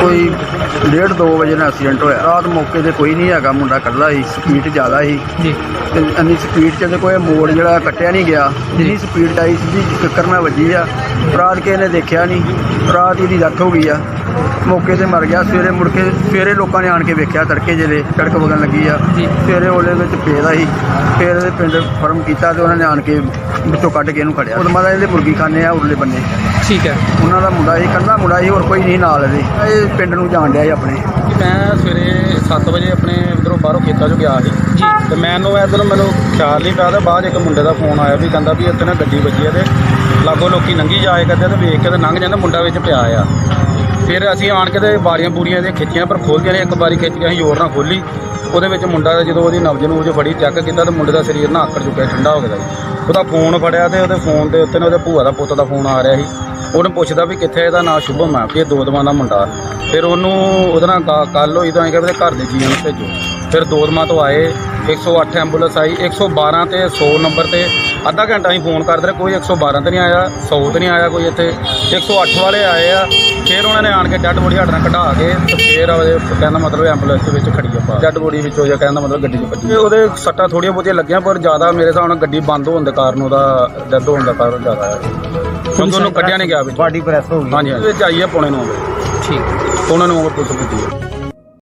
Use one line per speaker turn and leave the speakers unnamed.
ਕੋਈ ਡੇਢ ਦੋ ਵਜੇ ਨਾਲ ਐਕਸੀਡੈਂਟ ਹੋਇਆ। ਰਾਤ ਮੌਕੇ ਤੇ ਕੋਈ ਨਹੀਂ ਹੈਗਾ ਮੁੰਡਾ ਇਕੱਲਾ ਸੀ ਸਪੀਡ ਜ਼ਿਆਦਾ ਸੀ।
ਜੀ।
ਤੇ ਇੰਨੀ ਸਪੀਡ 'ਚ ਤੇ ਕੋਈ ਮੋੜ ਜਿਹੜਾ ਕੱਟਿਆ ਨਹੀਂ ਗਿਆ। ਜਿੰਨੀ ਸਪੀਡ ਆਈ ਸਿੱਧੀ ਟੱਕਰ ਨਾਲ ਵੱਜੀ ਆ। ਰਾਤ ਕੇ ਨੇ ਦੇਖਿਆ ਨਹੀਂ। ਰਾਤ ਇਹਦੀ ਡੈਥ ਹੋ ਗਈ ਆ। ਮੌਕੇ ਤੇ ਮਰ ਗਿਆ। ਸਵੇਰੇ ਮੁੜ ਕੇ ਸਵੇਰੇ ਲੋਕਾਂ ਨੇ ਆਣ ਕੇ ਵੇਖਿਆ ਤੜਕੇ ਜਿਹੜੇ ਸੜਕ ਵਗਣ ਲੱਗੀ ਆ।
ਜੀ।
ਸਵੇਰੇ ਉਹਦੇ ਵਿੱਚ ਪੇਦਾ ਸੀ ਫਿਰ ਇਹਦੇ ਪਿੰਡ ਫਰਮ ਕੀਤਾ ਤੇ ਉਹਨਾਂ ਨੇ ਆਣ ਕੇ ਵਿੱਚੋਂ ਕੱਢ ਕੇ ਇਹਨੂੰ ਖੜਿਆ। ਉਦਮਾ ਦਾ ਇਹਦੇ ਮੁਰਗੀ ਖਾਨੇ ਆ ਉਰਲੇ ਬੰਨੇ।
ਠੀਕ ਹੈ।
ਉਹਨਾਂ ਦਾ ਮੁੰਡਾ ਸੀ ਕੱਲਾ ਮੁੰਡਾ ਸੀ ਹੋਰ ਕੋਈ ਨਹੀਂ ਨਾਲ ਇਹਦੇ। ਇਹ ਪਿੰਡ ਨੂੰ ਜਾਣ ਡਿਆ ਸੀ ਆਪਣੇ।
ਮੈਂ ਸਵੇਰੇ 7 ਵਜੇ ਆਪਣੇ ਇਧਰੋਂ ਬਾਹਰੋਂ ਖੇਤਾਂ 'ਚੋਂ ਗਿਆ ਸੀ।
ਜੀ।
ਤੇ ਮੈਨੂੰ ਇਧਰੋਂ ਮੈਨੂੰ ਖਿਆਲ ਨਹੀਂ ਪਿਆ ਤੇ ਬਾਅਦ 'ਚ ਇੱਕ ਮੁੰਡੇ ਦਾ ਫੋਨ ਆਇਆ ਵੀ ਕਹਿੰਦਾ ਵੀ ਇੱਥੇ ਨਾ ਗੱਡੀ ਵੱਜੀ ਆ ਤੇ ਲਾਗੋਂ ਲੋਕੀ ਲੰਘੀ ਜਾਏ ਕਰਦੇ ਆ ਤੇ ਵੇਖ ਕੇ ਤੇ ਲੰਘ ਜਾਂਦਾ ਮੁੰਡਾ ਵਿੱਚ ਪਿਆ ਆ। ਫਿਰ ਅਸੀਂ ਆਣ ਕੇ ਤੇ ਬਾਰੀਆਂ ਬੂਰੀਆਂ ਦੇ ਖਿੱਚੀਆਂ, ਪਰ ਖੋਲ੍ਹਦੀਆਂ ਨੇ ਇੱਕ ਵਾਰੀ ਖਿੱਚ ਕੇ ਅਸੀਂ ਜ਼ੋਰ ਨਾਲ ਖੋਲੀ ਉਹਦੇ ਵਿੱਚ ਮੁੰਡਾ ਦਾ ਜਦੋਂ ਉਹਦੀ ਨਬਜ ਨੂੰ ਉਹ ਫੜੀ ਚੈੱਕ ਕੀਤਾ ਤੇ ਮੁੰਡੇ ਦਾ ਸਰੀਰ ਨਾ ਆਕੜ ਚੁੱਕਿਆ, ਠੰਡਾ ਹੋ ਗਿਆ ਸੀ। ਉਹਦਾ ਫੋਨ ਫੜਿਆ ਤੇ ਉਹਦੇ ਫੋਨ ਦੇ ਉੱਤੇ ਨਾ ਉਹਦੇ ਭੂਆ ਦਾ ਪੁੱਤ ਦਾ ਫੋਨ ਆ ਰਿਹਾ ਸੀ। ਉਹਨੂੰ ਪੁੱਛਦਾ ਵੀ ਕਿੱਥੇ ਇਹਦਾ ਨਾਂ ਸ਼ੁਭਮ ਆ, ਵੀ ਇਹ ਦੋ ਦਾ ਮੁੰਡਾ। ਫਿਰ ਉਹਨੂੰ ਉਹਦੇ ਨਾਲ ਗੱਲ ਹੋਈ ਤਾਂ ਅਸੀਂ ਕਿਹਾ ਵੀ ਇਹਦੇ ਘਰ ਦੇ ਜੀਆਂ ਨੂੰ ਭੇਜੋ। ਫਿਰ ਦੋ ਤੋਂ ਆਏ 108 ਐਂਬੂਲੈਂਸ ਆਈ 112 ਤੇ 100 ਨੰਬਰ ਤੇ ਅੱਧਾ ਘੰਟਾ ਅਸੀਂ ਫੋਨ ਕਰਦੇ ਰਹੇ ਕੋਈ 112 ਤੇ ਨਹੀਂ ਆਇਆ 100 ਤੇ ਨਹੀਂ ਆਇਆ ਕੋਈ ਇੱਥੇ। 108 ਵਾਲੇ ਆਏ ਆ ਫਿਰ ਉਹਨਾਂ ਨੇ ਆਣ ਕੇ ਡੈੱਡ ਬੋਡੀ ਸਾਡੇ ਨਾਲ ਕਢਾ ਕੇ ਤੇ ਫਿਰ ਉਹਦੇ ਕਹਿੰਦਾ ਮਤਲਬ ਐਂਬੂਲੈਂਸ ਦੇ ਵਿੱਚ ਖੜੀ ਆ ਡੈੱਡ ਬੋਡੀ ਵਿੱਚੋਂ ਜਾਂ ਕਹਿੰਦਾ ਮਤਲਬ ਗੱਡੀ 'ਚ ਵੱਜੀ ਉਹਦੇ ਸੱਟਾਂ ਥੋੜੀਆਂ ਬਹੁਤੀਆਂ ਲੱਗੀਆਂ ਪਰ ਜ਼ਿਆਦਾ ਮੇਰੇ ਹਿਸਾਬ ਨਾਲ ਗੱਡੀ ਬੰਦ ਹੋਣ ਦੇ ਕਾਰਨ ਉਹਦਾ ਡੈੱਡ ਹੋਣ ਦਾ ਕਾਰਨ ਜ਼ਿਆਦਾ ਹੈ ਕਿਉਂਕਿ ਉਹਨੂੰ ਕੱਢਿਆ ਨਹੀਂ ਗਿਆ ਵਿੱਚ।
ਬਾਡੀ ਪ੍ਰੈਸ ਹੋ
ਹਾਂਜੀ ਹਾਂਜੀ। ਵਿੱਚ ਆਈ ਹੈ ਪੌਣੇ ਨੂੰ
ਠੀਕ।
ਪੌਣੇ ਨੂੰ ਪੁਲਿਸ ਪੁੱਜੀ